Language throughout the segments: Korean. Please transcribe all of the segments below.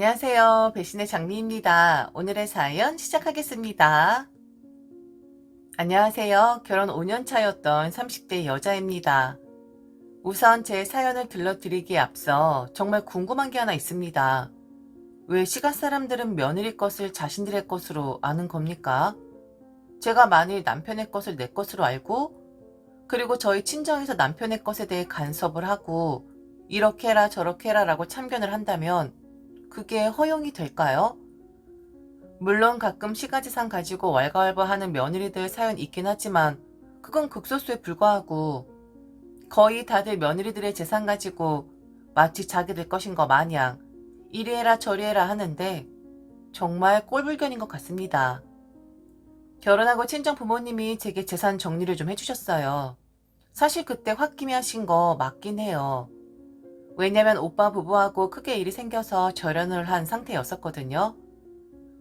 안녕하세요. 배신의 장미입니다. 오늘의 사연 시작하겠습니다. 안녕하세요. 결혼 5년 차였던 30대 여자입니다. 우선 제 사연을 들려드리기에 앞서 정말 궁금한 게 하나 있습니다. 왜 시각 사람들은 며느리 것을 자신들의 것으로 아는 겁니까? 제가 만일 남편의 것을 내 것으로 알고 그리고 저희 친정에서 남편의 것에 대해 간섭을 하고 이렇게 해라 저렇게 해라 라고 참견을 한다면 그게 허용이 될까요? 물론 가끔 시가지상 가지고 왈가왈부하는 며느리들 사연 있긴 하지만 그건 극소수에 불과하고 거의 다들 며느리들의 재산 가지고 마치 자기들 것인 것 마냥 이리 해라 저리 해라 하는데 정말 꼴불견인 것 같습니다. 결혼하고 친정 부모님이 제게 재산 정리를 좀 해주셨어요. 사실 그때 홧김에 하신 거 맞긴 해요. 왜냐면 오빠 부부하고 크게 일이 생겨서 절연을 한 상태였었거든요.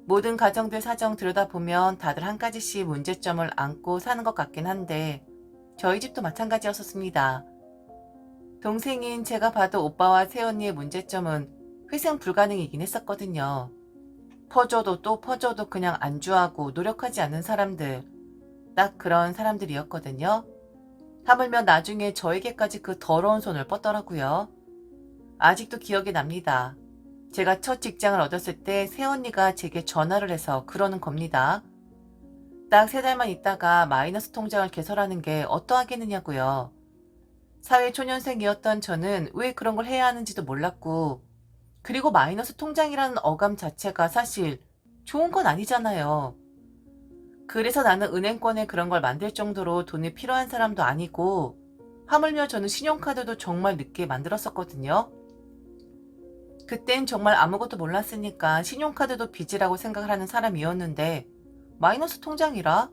모든 가정들 사정 들여다보면 다들 한 가지씩 문제점을 안고 사는 것 같긴 한데 저희 집도 마찬가지였었습니다. 동생인 제가 봐도 오빠와 새언니의 문제점은 회생 불가능이긴 했었거든요. 퍼줘도 또 퍼줘도 그냥 안주하고 노력하지 않는 사람들. 딱 그런 사람들이었거든요. 하물며 나중에 저에게까지 그 더러운 손을 뻗더라고요. 아직도 기억이 납니다. 제가 첫 직장을 얻었을 때 새언니가 제게 전화를 해서 그러는 겁니다. 딱 세 달만 있다가 마이너스 통장을 개설하는 게 어떠하겠느냐고요. 사회초년생이었던 저는 왜 그런 걸 해야 하는지도 몰랐고 그리고 마이너스 통장이라는 어감 자체가 사실 좋은 건 아니잖아요. 그래서 나는 은행권에 그런 걸 만들 정도로 돈이 필요한 사람도 아니고 하물며 저는 신용카드도 정말 늦게 만들었었거든요. 그땐 정말 아무것도 몰랐으니까 신용카드도 빚이라고 생각을 하는 사람이었는데 마이너스 통장이라?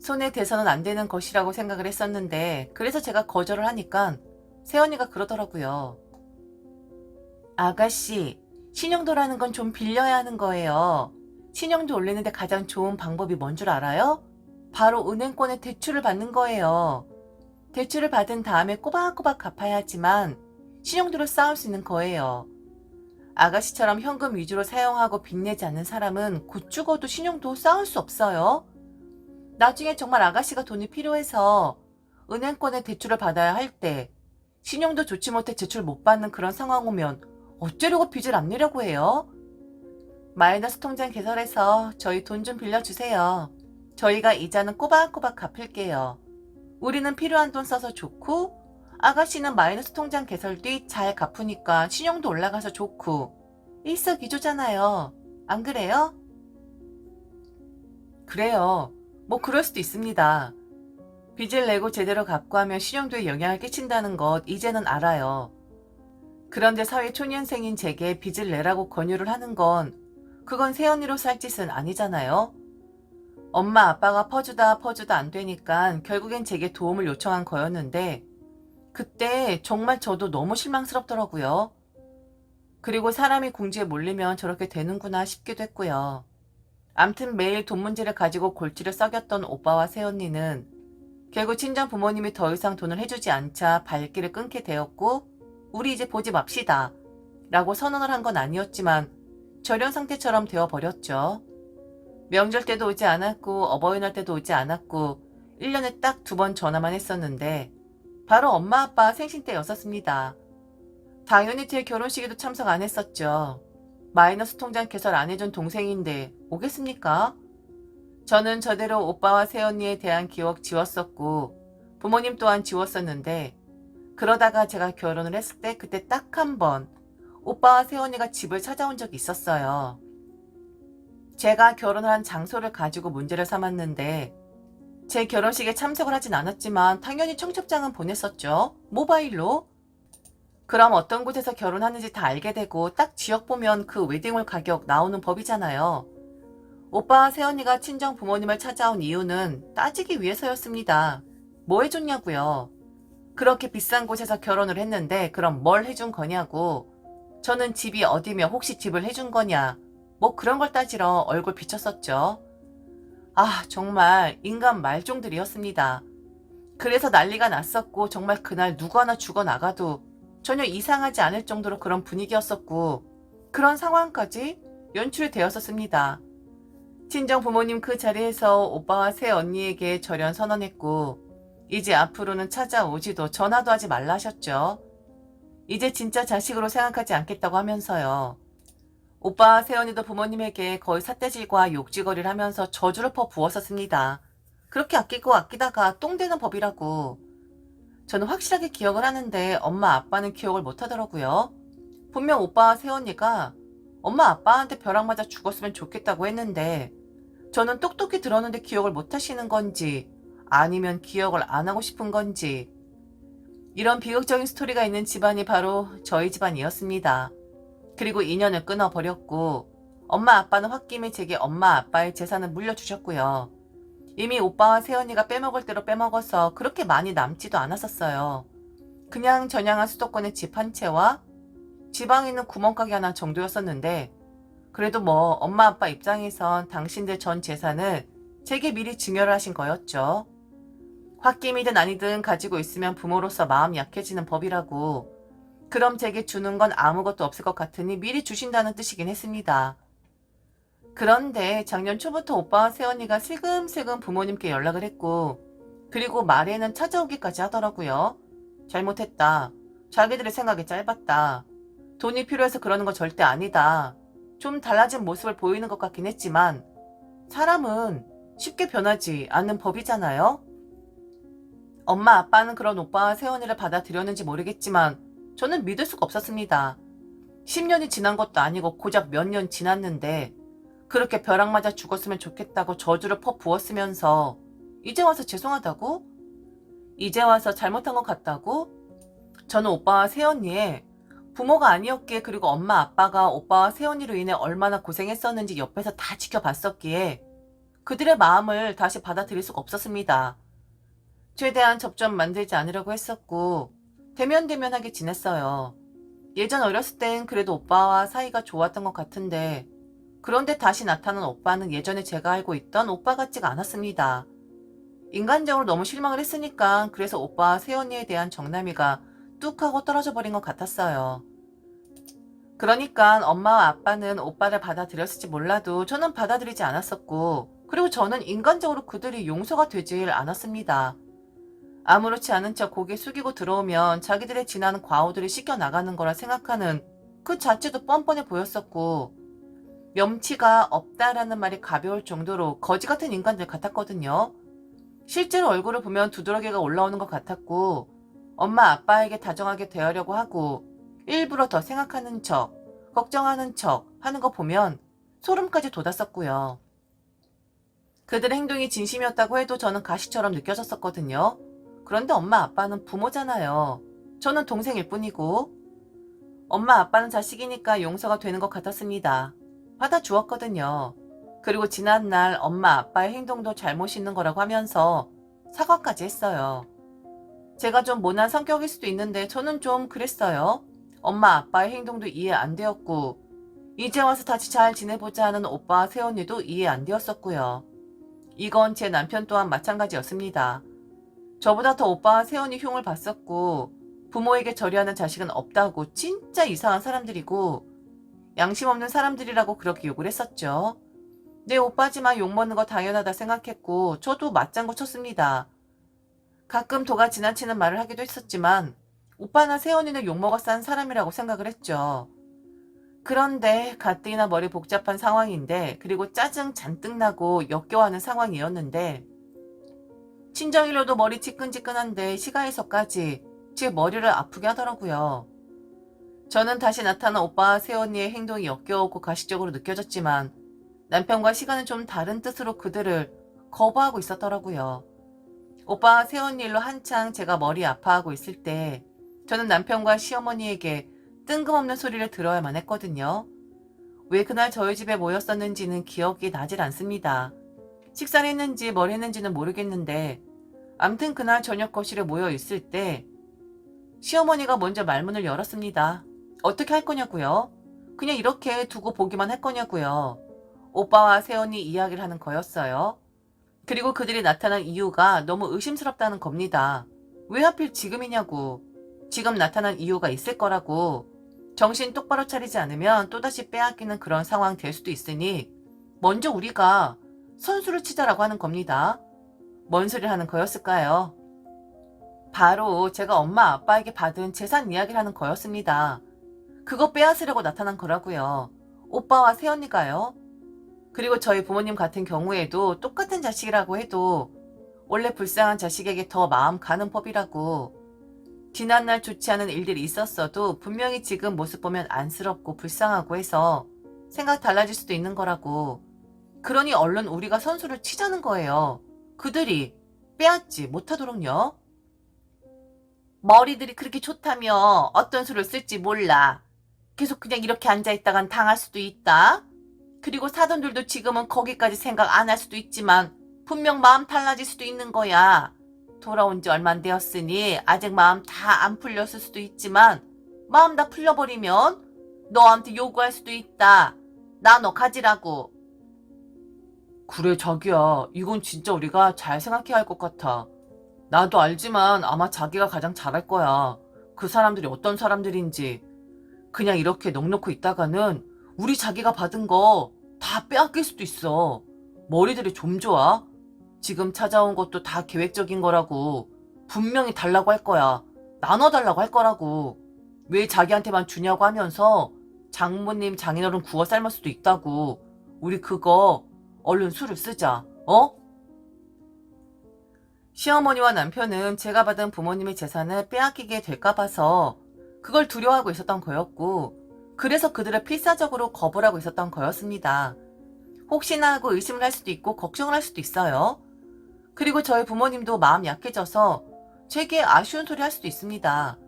손에 대서는 안 되는 것이라고 생각을 했었는데 그래서 제가 거절을 하니까 세연이가 그러더라고요. 아가씨, 신용도라는 건 좀 빌려야 하는 거예요. 신용도 올리는데 가장 좋은 방법이 뭔 줄 알아요? 바로 은행권에 대출을 받는 거예요. 대출을 받은 다음에 꼬박꼬박 갚아야 하지만 신용도를 쌓을 수 있는 거예요. 아가씨처럼 현금 위주로 사용하고 빚내지 않는 사람은 곧 죽어도 신용도 쌓을 수 없어요. 나중에 정말 아가씨가 돈이 필요해서 은행권에 대출을 받아야 할 때 신용도 좋지 못해 대출 못 받는 그런 상황 오면 어쩌려고 빚을 안 내려고 해요? 마이너스 통장 개설해서 저희 돈 좀 빌려주세요. 저희가 이자는 꼬박꼬박 갚을게요. 우리는 필요한 돈 써서 좋고 아가씨는 마이너스 통장 개설 뒤 잘 갚으니까 신용도 올라가서 좋고 일석이조잖아요. 안 그래요? 그래요. 뭐 그럴 수도 있습니다. 빚을 내고 제대로 갚고 하면 신용도에 영향을 끼친다는 것 이제는 알아요. 그런데 사회 초년생인 제게 빚을 내라고 권유를 하는 건 그건 새언니로 살 짓은 아니잖아요. 엄마 아빠가 퍼주다 퍼주다 안 되니까 결국엔 제게 도움을 요청한 거였는데 그때 정말 저도 너무 실망스럽더라고요. 그리고 사람이 궁지에 몰리면 저렇게 되는구나 싶기도 했고요. 암튼 매일 돈 문제를 가지고 골치를 썩였던 오빠와 새언니는 결국 친정 부모님이 더 이상 돈을 해주지 않자 발길을 끊게 되었고 우리 이제 보지 맙시다 라고 선언을 한 건 아니었지만 절연 상태처럼 되어버렸죠. 명절 때도 오지 않았고 어버이날 때도 오지 않았고 1년에 딱 두 번 전화만 했었는데 바로 엄마 아빠 생신 때였었습니다. 당연히 제 결혼식에도 참석 안 했었죠. 마이너스 통장 개설 안 해준 동생인데 오겠습니까? 저는 저대로 오빠와 새언니에 대한 기억 지웠었고 부모님 또한 지웠었는데 그러다가 제가 결혼을 했을 때 그때 딱 한 번 오빠와 새언니가 집을 찾아온 적이 있었어요. 제가 결혼을 한 장소를 가지고 문제를 삼았는데 제 결혼식에 참석을 하진 않았지만 당연히 청첩장은 보냈었죠. 모바일로. 그럼 어떤 곳에서 결혼하는지 다 알게 되고 딱 지역 보면 그 웨딩홀 가격 나오는 법이잖아요. 오빠와 새언니가 친정 부모님을 찾아온 이유는 따지기 위해서였습니다. 뭐 해줬냐고요. 그렇게 비싼 곳에서 결혼을 했는데 그럼 뭘 해준 거냐고. 저는 집이 어디며 혹시 집을 해준 거냐. 뭐 그런 걸 따지러 얼굴 비쳤었죠. 아, 정말 인간 말종들이었습니다. 그래서 난리가 났었고 정말 그날 누구 하나 죽어나가도 전혀 이상하지 않을 정도로 그런 분위기였었고 그런 상황까지 연출되었었습니다. 친정 부모님 그 자리에서 오빠와 새 언니에게 절연 선언했고, 이제 앞으로는 찾아오지도 전화도 하지 말라 하셨죠. 이제 진짜 자식으로 생각하지 않겠다고 하면서요. 오빠와 새언니도 부모님에게 거의 삿대질과 욕지거리를 하면서 저주를 퍼 부었었습니다. 그렇게 아끼고 아끼다가 똥되는 법이라고. 저는 확실하게 기억을 하는데 엄마 아빠는 기억을 못 하더라고요. 분명 오빠와 새언니가 엄마 아빠한테 벼락 맞아 죽었으면 좋겠다고 했는데 저는 똑똑히 들었는데 기억을 못 하시는 건지 아니면 기억을 안 하고 싶은 건지 이런 비극적인 스토리가 있는 집안이 바로 저희 집안이었습니다. 그리고 인연을 끊어버렸고 엄마 아빠는 홧김에 제게 엄마 아빠의 재산을 물려주셨고요. 이미 오빠와 새언니가 빼먹을 대로 빼먹어서 그렇게 많이 남지도 않았었어요. 그냥 전향한 수도권의 집 한 채와 지방에 있는 구멍가게 하나 정도였었는데 그래도 뭐 엄마 아빠 입장에선 당신들 전 재산을 제게 미리 증여를 하신 거였죠. 홧김이든 아니든 가지고 있으면 부모로서 마음이 약해지는 법이라고 그럼 제게 주는 건 아무것도 없을 것 같으니 미리 주신다는 뜻이긴 했습니다. 그런데 작년 초부터 오빠와 새언니가 슬금슬금 부모님께 연락을 했고 그리고 말에는 찾아오기까지 하더라고요. 잘못했다. 자기들의 생각이 짧았다. 돈이 필요해서 그러는 건 절대 아니다. 좀 달라진 모습을 보이는 것 같긴 했지만 사람은 쉽게 변하지 않는 법이잖아요. 엄마 아빠는 그런 오빠와 세원이를 받아들였는지 모르겠지만 저는 믿을 수가 없었습니다. 10년이 지난 것도 아니고 고작 몇 년 지났는데 그렇게 벼락 맞아 죽었으면 좋겠다고 저주를 퍼 부었으면서 이제 와서 죄송하다고? 이제 와서 잘못한 것 같다고? 저는 오빠와 새언니의 부모가 아니었기에 그리고 엄마 아빠가 오빠와 새언니로 인해 얼마나 고생했었는지 옆에서 다 지켜봤었기에 그들의 마음을 다시 받아들일 수가 없었습니다. 최대한 접점 만들지 않으려고 했었고 대면대면하게 지냈어요. 예전 어렸을 땐 그래도 오빠와 사이가 좋았던 것 같은데 그런데 다시 나타난 오빠는 예전에 제가 알고 있던 오빠 같지가 않았습니다. 인간적으로 너무 실망을 했으니까 그래서 오빠와 새언니에 대한 정남이가 뚝 하고 떨어져 버린 것 같았어요. 그러니까 엄마와 아빠는 오빠를 받아들였을지 몰라도 저는 받아들이지 않았었고 그리고 저는 인간적으로 그들이 용서가 되질 않았습니다. 아무렇지 않은 척 고개 숙이고 들어오면 자기들의 지나는 과오들이 씻겨 나가는 거라 생각하는 그 자체도 뻔뻔해 보였었고 염치가 없다라는 말이 가벼울 정도로 거지 같은 인간들 같았거든요. 실제로 얼굴을 보면 두드러기가 올라오는 것 같았고 엄마 아빠에게 다정하게 대하려고 하고 일부러 더 생각하는 척, 걱정하는 척 하는 거 보면 소름까지 돋았었고요. 그들의 행동이 진심이었다고 해도 저는 가시처럼 느껴졌었거든요. 그런데 엄마 아빠는 부모잖아요. 저는 동생일 뿐이고 엄마 아빠는 자식이니까 용서가 되는 것 같았습니다. 받아 주었거든요. 그리고 지난날 엄마 아빠의 행동도 잘못 있는 거라고 하면서 사과까지 했어요. 제가 좀 모난 성격일 수도 있는데 저는 좀 그랬어요. 엄마 아빠의 행동도 이해 안 되었고 이제 와서 다시 잘 지내보자 하는 오빠 새언니도 이해 안 되었었고요. 이건 제 남편 또한 마찬가지였습니다. 저보다 더 오빠와 새언니 흉을 봤었고 부모에게 절여하는 자식은 없다고 진짜 이상한 사람들이고 양심 없는 사람들이라고 그렇게 욕을 했었죠. 내 오빠지만 욕먹는 거 당연하다 생각했고 저도 맞장구 쳤습니다. 가끔 도가 지나치는 말을 하기도 했었지만 오빠나 세연이는 욕먹어 싼 사람이라고 생각을 했죠. 그런데 가뜩이나 머리 복잡한 상황인데 그리고 짜증 잔뜩 나고 역겨워하는 상황이었는데 친정일로도 머리 지끈지끈한데 시가에서까지 제 머리를 아프게 하더라고요. 저는 다시 나타난 오빠와 새언니의 행동이 역겨웠고 가식적으로 느껴졌지만 남편과 시간은 좀 다른 뜻으로 그들을 거부하고 있었더라고요. 오빠와 새언니 일로 한창 제가 머리 아파하고 있을 때 저는 남편과 시어머니에게 뜬금없는 소리를 들어야만 했거든요. 왜 그날 저희 집에 모였었는지는 기억이 나질 않습니다. 식사를 했는지 뭘 했는지는 모르겠는데 암튼 그날 저녁 거실에 모여 있을 때 시어머니가 먼저 말문을 열었습니다. 어떻게 할 거냐고요? 그냥 이렇게 두고 보기만 할 거냐고요. 오빠와 새언니 이야기를 하는 거였어요. 그리고 그들이 나타난 이유가 너무 의심스럽다는 겁니다. 왜 하필 지금이냐고. 지금 나타난 이유가 있을 거라고. 정신 똑바로 차리지 않으면 또다시 빼앗기는 그런 상황 될 수도 있으니 먼저 우리가 선수를 치자라고 하는 겁니다. 뭔 소리를 하는 거였을까요? 바로 제가 엄마 아빠에게 받은 재산 이야기를 하는 거였습니다. 그거 빼앗으려고 나타난 거라고요. 오빠와 새언니가요. 그리고 저희 부모님 같은 경우에도 똑같은 자식이라고 해도 원래 불쌍한 자식에게 더 마음 가는 법이라고. 지난날 좋지 않은 일들이 있었어도 분명히 지금 모습 보면 안쓰럽고 불쌍하고 해서 생각 달라질 수도 있는 거라고. 그러니 얼른 우리가 선수를 치자는 거예요. 그들이 빼앗지 못하도록요. 머리들이 그렇게 좋다며 어떤 수를 쓸지 몰라. 계속 그냥 이렇게 앉아있다간 당할 수도 있다. 그리고 사돈들도 지금은 거기까지 생각 안 할 수도 있지만 분명 마음 달라질 수도 있는 거야. 돌아온 지 얼마 안 되었으니 아직 마음 다 안 풀렸을 수도 있지만 마음 다 풀려버리면 너한테 요구할 수도 있다. 나 너 가지라고. 그래 자기야 이건 진짜 우리가 잘 생각해야 할 것 같아. 나도 알지만 아마 자기가 가장 잘할 거야. 그 사람들이 어떤 사람들인지. 그냥 이렇게 넉넉히 있다가는 우리 자기가 받은 거 다 빼앗길 수도 있어. 머리들이 좀 좋아. 지금 찾아온 것도 다 계획적인 거라고. 분명히 달라고 할 거야. 나눠달라고 할 거라고. 왜 자기한테만 주냐고 하면서 장모님 장인어른 구워 삶을 수도 있다고. 우리 그거 얼른 술을 쓰자. 어? 시어머니와 남편은 제가 받은 부모님의 재산을 빼앗기게 될까 봐서 그걸 두려워하고 있었던 거였고 그래서 그들을 필사적으로 거부를 하고 있었던 거였습니다. 혹시나 하고 의심을 할 수도 있고 걱정을 할 수도 있어요. 그리고 저희 부모님도 마음 약해져서 제게 아쉬운 소리 할 수도 있습니다.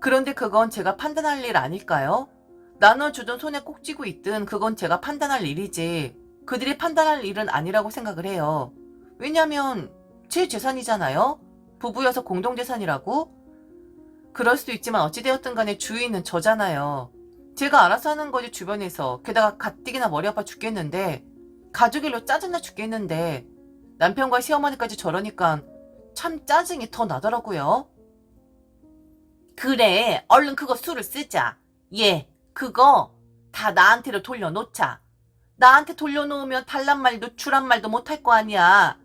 그런데 그건 제가 판단할 일 아닐까요? 나눠주던 손에 꼭 쥐고 있든 그건 제가 판단할 일이지 그들이 판단할 일은 아니라고 생각을 해요. 왜냐면 제 재산이잖아요? 부부여서 공동재산이라고? 그럴 수도 있지만 어찌되었든 간에 주인은 저잖아요. 제가 알아서 하는 거지 주변에서 게다가 가뜩이나 머리 아파 죽겠는데 가족일로 짜증나 죽겠는데 남편과 시어머니까지 저러니까 참 짜증이 더 나더라고요. 그래 얼른 그거 술을 쓰자. 예 그거 다 나한테로 돌려놓자. 나한테 돌려놓으면 달란 말도 주란 말도 못할 거 아니야.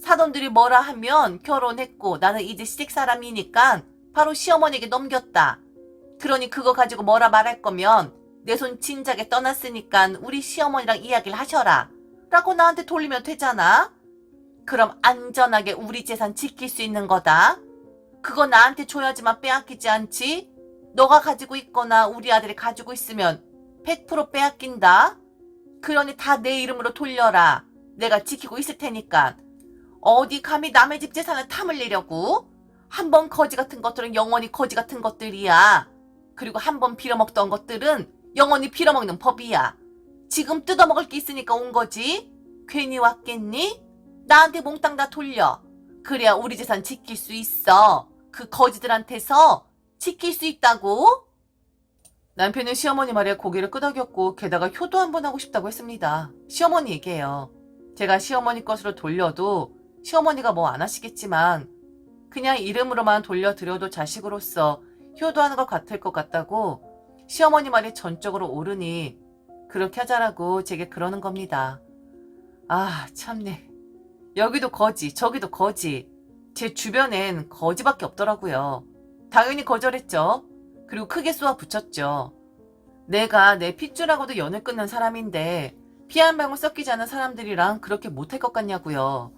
사돈들이 뭐라 하면 결혼했고 나는 이제 시댁 사람이니까 바로 시어머니에게 넘겼다. 그러니 그거 가지고 뭐라 말할 거면 내 손 진작에 떠났으니까 우리 시어머니랑 이야기를 하셔라. 라고 나한테 돌리면 되잖아. 그럼 안전하게 우리 재산 지킬 수 있는 거다. 그거 나한테 줘야지만 빼앗기지 않지? 너가 가지고 있거나 우리 아들이 가지고 있으면 100% 빼앗긴다. 그러니 다 내 이름으로 돌려라. 내가 지키고 있을 테니까. 어디 감히 남의 집 재산을 탐을내려고? 한 번 거지 같은 것들은 영원히 거지 같은 것들이야. 그리고 한 번 빌어먹던 것들은 영원히 빌어먹는 법이야. 지금 뜯어먹을 게 있으니까 온 거지? 괜히 왔겠니? 나한테 몽땅 다 돌려. 그래야 우리 재산 지킬 수 있어. 그 거지들한테서 지킬 수 있다고? 남편은 시어머니 말에 고개를 끄덕였고 게다가 효도 한번 하고 싶다고 했습니다. 시어머니에게요. 제가 시어머니 것으로 돌려도 시어머니가 뭐 안 하시겠지만 그냥 이름으로만 돌려드려도 자식으로서 효도하는 것 같을 것 같다고 시어머니 말이 전적으로 옳으니 그렇게 하자라고 제게 그러는 겁니다. 아 참네. 여기도 거지 저기도 거지. 제 주변엔 거지밖에 없더라고요. 당연히 거절했죠. 그리고 크게 쏘아 붙였죠. 내가 내 핏줄하고도 연을 끊는 사람인데 피 한 방울 섞이지 않은 사람들이랑 그렇게 못할 것 같냐고요.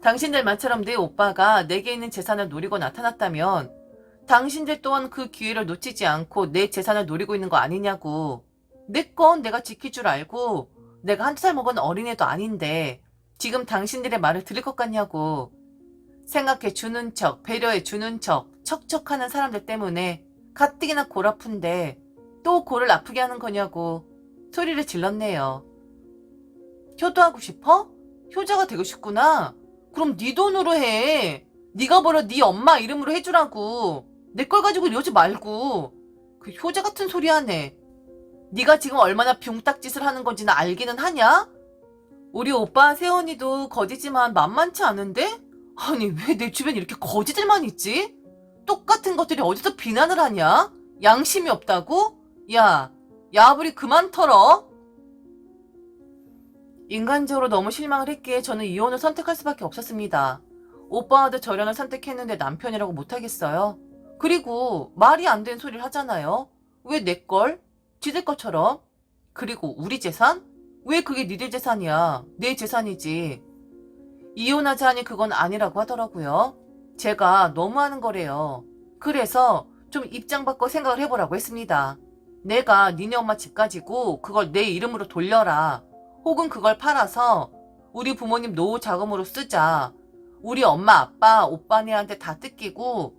당신들 말처럼 내 오빠가 내게 있는 재산을 노리고 나타났다면 당신들 또한 그 기회를 놓치지 않고 내 재산을 노리고 있는 거 아니냐고. 내 건 내가 지킬 줄 알고 내가 한살 먹은 어린애도 아닌데 지금 당신들의 말을 들을 것 같냐고. 생각해 주는 척, 배려해 주는 척, 척척하는 사람들 때문에 가뜩이나 골 아픈데 또 골을 아프게 하는 거냐고 소리를 질렀네요. 효도하고 싶어? 효자가 되고 싶구나. 그럼 네 돈으로 해. 네가 벌어 네 엄마 이름으로 해주라고. 내 걸 가지고 이러지 말고. 그 효자 같은 소리 하네. 네가 지금 얼마나 병딱짓을 하는 건지는 알기는 하냐? 우리 오빠 세원이도 거지지만 만만치 않은데? 아니 왜 내 주변에 이렇게 거지들만 있지? 똑같은 것들이 어디서 비난을 하냐? 양심이 없다고? 야, 야부리 그만 털어! 인간적으로 너무 실망을 했기에 저는 이혼을 선택할 수밖에 없었습니다. 오빠와도 절연을 선택했는데 남편이라고 못하겠어요? 그리고 말이 안 되는 소리를 하잖아요? 왜 내 걸? 지들 것처럼? 그리고 우리 재산? 왜 그게 니들 재산이야? 내 재산이지. 이혼하자니 그건 아니라고 하더라고요. 제가 너무하는 거래요. 그래서 좀 입장 바꿔 생각을 해보라고 했습니다. 내가 니네 엄마 집 가지고 그걸 내 이름으로 돌려라. 혹은 그걸 팔아서 우리 부모님 노후 자금으로 쓰자. 우리 엄마, 아빠, 오빠네한테 다 뜯기고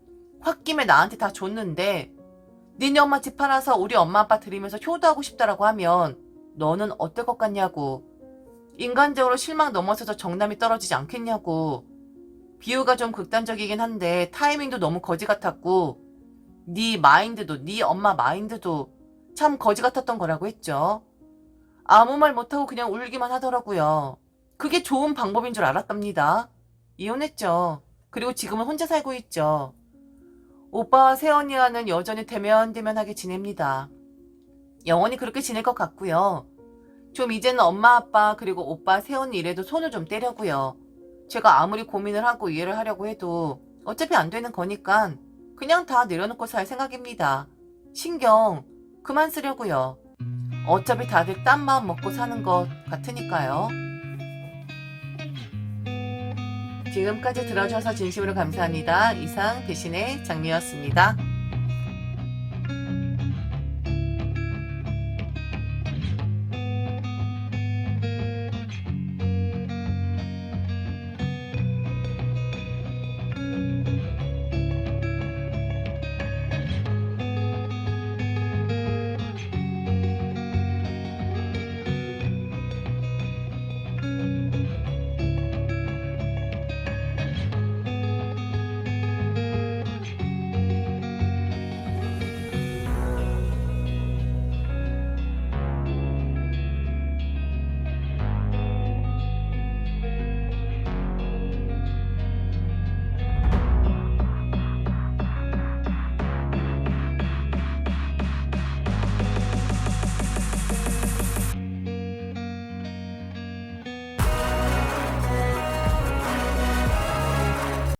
홧김에 나한테 다 줬는데 니네 엄마 집 팔아서 우리 엄마 아빠 드리면서 효도하고 싶다라고 하면 너는 어떨 것 같냐고. 인간적으로 실망 넘어서서 정남이 떨어지지 않겠냐고. 비유가 좀 극단적이긴 한데 타이밍도 너무 거지 같았고 네 마인드도 네 엄마 마인드도 참 거지 같았던 거라고 했죠. 아무 말 못하고 그냥 울기만 하더라고요. 그게 좋은 방법인 줄 알았답니다. 이혼했죠. 그리고 지금은 혼자 살고 있죠. 오빠와 세연이와는 여전히 대면대면하게 지냅니다. 영원히 그렇게 지낼 것 같고요. 좀 이제는 엄마 아빠 그리고 오빠 세연이 일에도 손을 좀 떼려고요. 제가 아무리 고민을 하고 이해를 하려고 해도 어차피 안 되는 거니까 그냥 다 내려놓고 살 생각입니다. 신경 그만 쓰려고요. 어차피 다들 딴 마음 먹고 사는 것 같으니까요. 지금까지 들어주셔서 진심으로 감사합니다. 이상 대신의 장미였습니다.